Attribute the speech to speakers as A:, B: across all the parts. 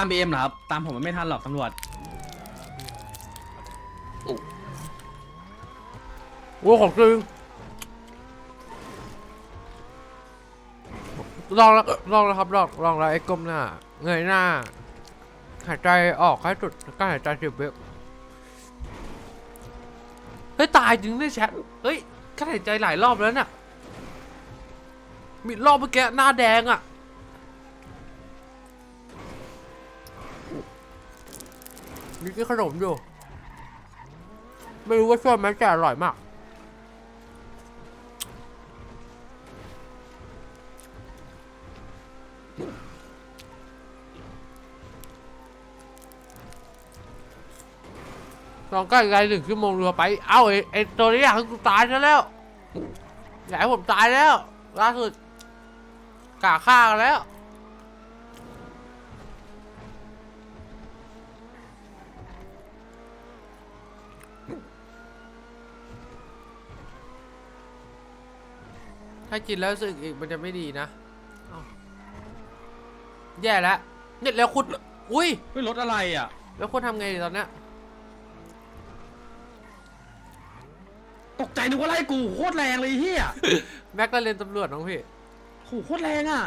A: ตามบีเอ็มเหรอครับ ตามผมมันไม่ทันหรอกตำรวจ
B: โอ้ของจริงลองแล้วลองแล้วครับลองลองแล้วไอ้ก้มหน้า เงยหน้า หายใจออกให้สุดแล้วก็หายใจสิบวิเฮ้ย ตายจริงด้วยแชทเฮ้ยข้าหายใจหลายรอบแล้วน่ะมีรอบเมื่อกี้หน้าแดงอะ มีกินขนมอยู่ ไม่รู้ว่าช่วยไหมแต่อร่อยมาก ลองใกล้ไกลหนึ่งชั่วโมงเรือไป เอ้าไอ้ไอ้ตัวนี้อยากให้กูตายซะแล้วอยากให้ผมตายแล้ว ล่าสุดกะฆ่ากันแล้ว ถ้ากินแล้วรู้สึกอีกมันจะไม่ดีนะเอ้าแย่แล้วเนี่ยแล้วคุณอุ้ย
A: เฮ้ยรถอะไรอะ
B: แล้วคุณทำไงดีตอนเนี้ย
A: ตกใจนึกว่าไล่กูโคตรแรงเลยเฮีย
B: แม็กก็เรียนตำรวจน้องพี่
A: โหโคตรแรงอะ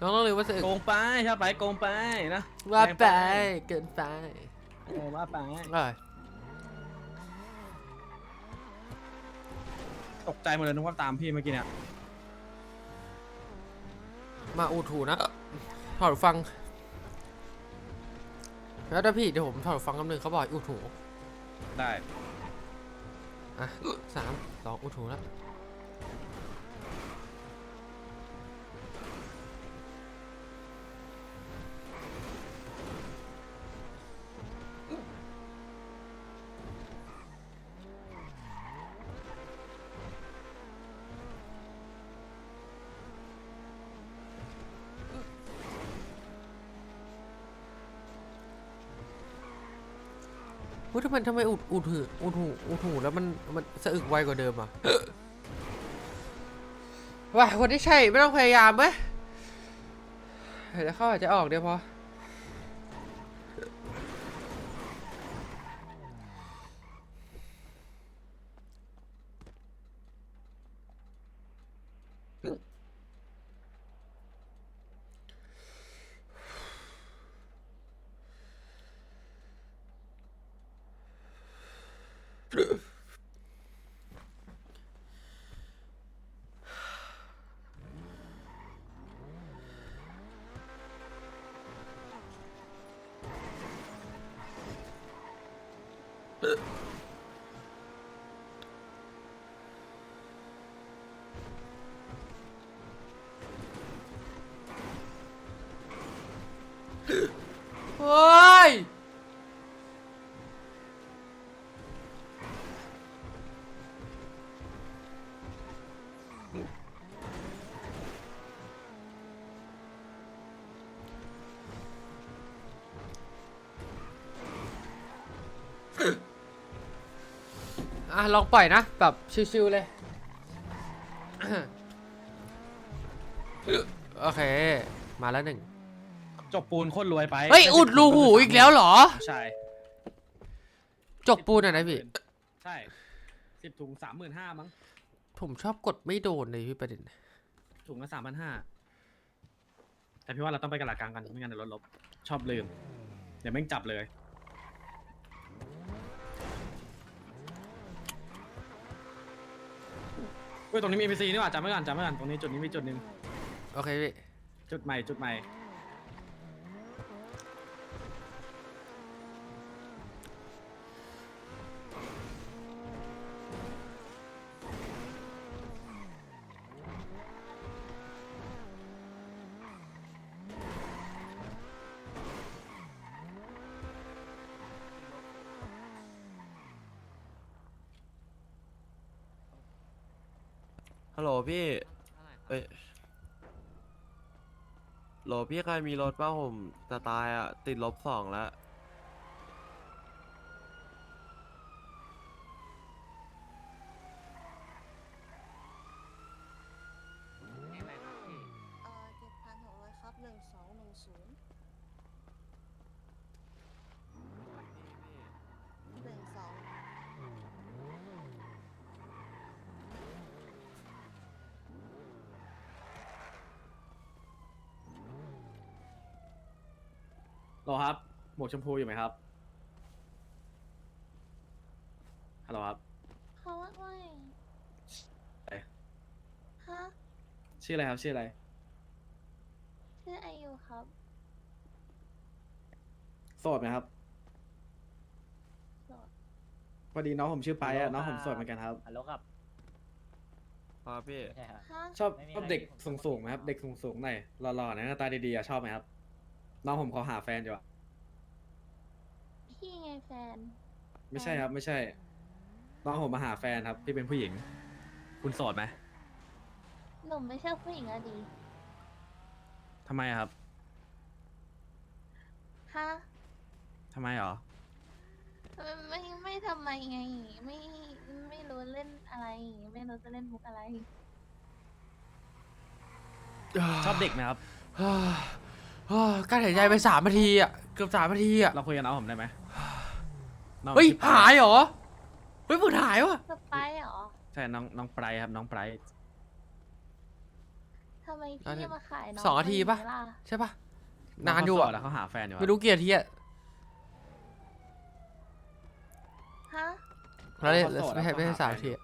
B: น้องต้องเรียนว่าสึก
A: โกงไปใช่ไปโกงไปนะ
B: ว่า
A: แรง
B: ไปเกินไป
A: เออว่าไป
B: เอ้ย
A: ตกใจหมดเลยนึกว่าตามพี่เมื่อกี้เนี่ย
B: มาอูถูนะถอดหูฟัง แล้วถ้าพี่เดี๋ยวผมถอดหูฟังคำหนึ่งเขาบอกให้อูถู
A: ได้
B: อะสามสองอูถูแล้ว เฮ้ยทำไมทำไมอุดอุดหูอุดหูอุดหูแล้วมันมันสะอึกไวกว่าเดิมอะว่าคนที่ใช่ไม่ต้องพยายามไหมเดี๋ยวเข้าอาจจะออกเดี๋ยวพอ Ugh. ลองปล่อยนะ แบบชิวๆเลย โอเค มาแล้วหนึ่ง
A: จบปูนโคตรรวยไป
B: เฮ้ย อุดรูหูอีกแล้วเหรอ
A: ใช่
B: จกปูนอะนะพี่
A: ใช่สิบถุงสามหมื่นห้ามั้ง
B: ผมชอบกดไม่โดนเลยพี่ประเด็น
A: ถุงละสามพันห้าแต่พี่ว่าเราต้องไปกระหลากลางกันไม่งั้นเดี๋ยวรถลบชอบลืม เดี๋ยวแม่งจับเลย เฮ้ยตรงนี้มี NPC นี่หว่าจำไว้ก่อนจำไว้ก่อนตรงนี้จุดนี้มีจุดหนึ่ง
B: โอเคพี่
A: จุดใหม่จุดใหม่
C: ฮัลโหลพี่ เอ้ยโหลพี่ใครมีรถป้าผมจะตายอะ ติดลบสองแล้ว
D: เอ่อ7,600ครับหนึ่ง สองหนึ่งศูนย์หนึ่งสอง
A: รอครับ หมวกชมพูอยู่ไหมครับฮัลโหลครับ
D: เขาว่าไง
A: เอ๊ะ
D: ฮะ
A: ชื่ออะไรครับชื่ออะไร
D: ชื่ออายุครับ
A: โสดไหมครับ
D: โสด
A: พอดีน้องผมชื่อไป
E: ฮั
A: อะ
E: ลโหล
A: น้องผม
E: ครับ
A: โสดเหมือนกันครับ
E: ฮัลโหลครับ
C: ครับพี่
E: ไม่ใช่ครับ
D: ฮะ
A: ชอบ
E: ไม่มี
A: ชอบ
E: อะไร
A: เด็ก
E: ที่ผม
A: สูงสูงๆไหมครับ เด็กสูงสูงๆหน่อยหล่อๆหน่อยหน้าตาดีๆอะชอบไหมครับ น้องผมขอหาแฟนอยู่อะ
D: พี่ไงแฟน
A: ไม่ใช่ครับ ไม่ใช่ น้องผมมาหาแฟนครับพี่เป็นผู้หญิง คุณโสดไหม
D: หนุ่มไม่ใช่ผู้หญิงอะดี
A: ทำไมอะครับ
D: ฮะ
A: ทำไมหรอ
D: ไม่ไม่ไม่ทำไมไง ไม่ไม่รู้เล่นอะไร ไม่รู้จะเล่นมุกอะไร
A: ชอบเด็กไหมครับ
B: ฮ่าฮ่ากั้นหายใจไปสามนาทีอะเกือบสามนาทีอะ
A: เราคุยกับน้องผมได้ไหมน้อง
B: เฮ้ย
A: ชื่อไป
B: หายเหรอเฮ้ยมึงหายวะ
D: สไปร์เหรอ
A: ใช่น้องน้องไบรท์ครับน้องไบรท์
D: ทำไมพี่มาขายน้อง
B: สองนาทีปะ
D: คนนี้ล่
B: ใช่ปะนานอยู่
A: ง
B: อะ
A: เขาโสดแล้วเขาหาแฟนอยู่อะ
B: ไม่รู้เกียร์ทีอะ
D: ฮะ
B: แล้วเนี่ยไม่ใช่ไม่ใช่สามนาทีอะ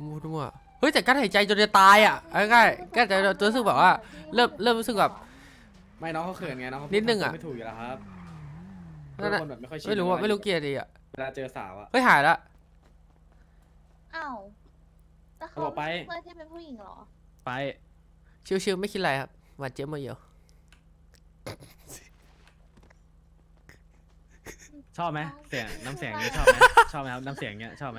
B: มูดมั่วเฮ้ยแต่กั้นหายใจจนจะตายอะเอาง่ายๆกั้นหายใจจนรู้สึกแบบว่า เริ่มเริ่มรู้สึกแบบ
A: ไม่น้องเขาเขินไงน้องเขา
B: นิดนึงอะ
A: ไม่ถูกอยู่แล้วครับ
B: นั่น
A: เป็
B: น่ะ
A: นคนแบบไม่ค่อยชิน
B: ไม่รู้ว่า
A: อะ
B: ไม่รู้เกียร์ดีอะ
A: เวลาเจอสาวอะ
B: เฮ้ยหายละ
D: อ้าวแล้วเขา
A: บอกไป
D: เพื่อนที่เป็นผู้หญิงเหรอ
A: ไป
B: ชิวๆไม่คิดอะไรครับหวานเจี๊ยบมาเยอะ
A: ชอบไหมเสียงน้ำเสียงนี้ชอบไหมชอบไหมครับน้ำเสียงเนี้ยชอบไหม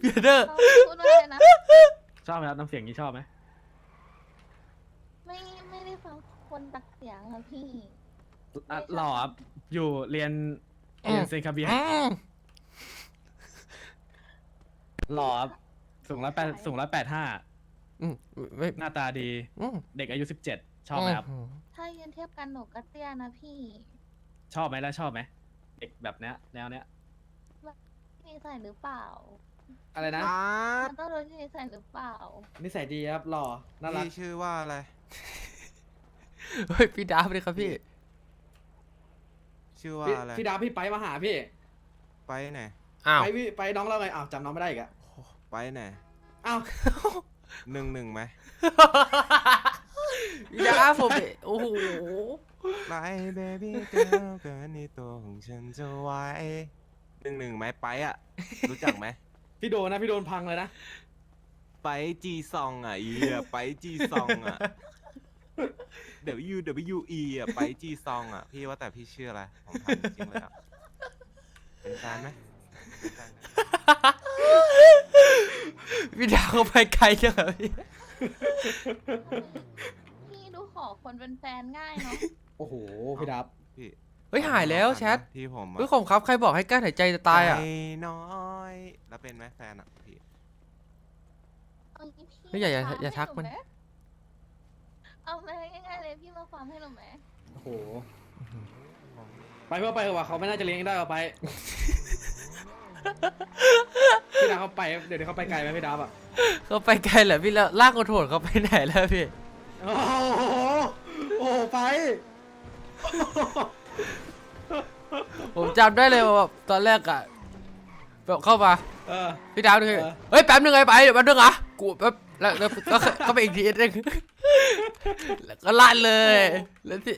B: เบียร์เดอร์
D: เขาพูดว่าอะไรนะ
A: ชอบไหมครับน้ำเสียงนี้ชอบไหม
D: ไม่ไม่ได้ฟัง คนตักเสียงค่ะพี่
A: อะหล่อครับอยู่เรียนเรียนเซนคาเบีย
B: อืม
A: หล่อครับสูงร้อยแปดสูงร้อยแปดห้า
B: อืมไม่
A: หน้าตาดี
B: อืม
A: เด็กอายุสิบเจ็ดชอบไหมครับ
B: ม
D: ถ้ายืนเทียบกันหนูก็เตี้ยนะพี่
A: ชอบไหมแล้วชอบไหมเด็กแบบเนี้ยแนวเนี้ย
D: นิสัยหรือเปล่า
A: อะไรนะ
D: มันต้องรู้ที่นิสัยหรือเปล่า
A: นิสัยดีครับหล่อน่ารัก
F: พี่ชื่อว่าอะไร
B: เฮ้ยพี่ดาบเลยครับพี่
F: ชื่อว่า
A: พี่
F: อะไร
A: พี่ดาวพี่ไปมาหาพี่
F: ไปไหน
B: อ้าว
A: ไปพี่ไปน้องเราไงอ้าวจำน้องไม่ได้อีกอะ
F: ไปไหน
A: อ้าว
F: หนึ่งหนึ่งไหม
B: พี่ดาบผมเนี่ยโอ้โห
F: ไปเบบี้เกิร์ลเกินในตัวของฉันจะไว้หนึ่งหนึ่งไหมไปอะรู้จักไหม
A: พี่โดนนะพี่โดนพังเลยนะ
F: ไปจีซองอะอีอะไปจีซองอะ W W E อะไปจีซองอะ พี่ว่าแต่พี่ชื่ออะไรผมถามจริงๆเลยอะเป็นแฟนไหมเป็นแฟนไหม
B: พี่ดาบเขาไปไกลจังอะพี่
D: พี่ดูขอคนเป็นแฟนง่ายเนาะ
A: โอ้โหพี่ดับ
F: พี่
B: เฮ้ยหายแล้วแชท
F: พี่ผมอะ
B: เฮ้ยผมครับใครบอกให้กั้นหายใจจะตายอะ
F: ใจน้อย แล้วเป็นไหมแฟนอะพี่
D: เอางี้พี่
B: เฮ้ยอย่าอย่า
D: ฟร์
B: อย่าทัก
D: ให้ห
B: มัน
D: ไห เอาไปง่ายๆเลยพี่มาฟาร์มให้หนูไหม
A: โอ้โห ไปเพื่อไปเถอะว่ะเขาไม่น่าจะเลี้ยงได้เอาไปพี่ดาวเขาไปเดี๋ยวนี้เขาไปไกลไหมพี่ดาวอะ
B: เขาไปไกลเหรอพี่แล้วลากกระโถนเขาไปไหนแล้วพี่
A: โอ้โหโอ้โหไป
B: ผมจำได้เลยว่าแบบตอนแรกอะแบบเข้ามา
A: เออ
B: พี่ดาวนี่
A: เออ
B: เฮ้ยแป๊บนึงไงไปเดี๋ยวแป๊บนึงอะกูแป๊บแล้วแล้วก็ก็ไปอีกทีนึง แล้วก็ลั่นเลย แล้วที่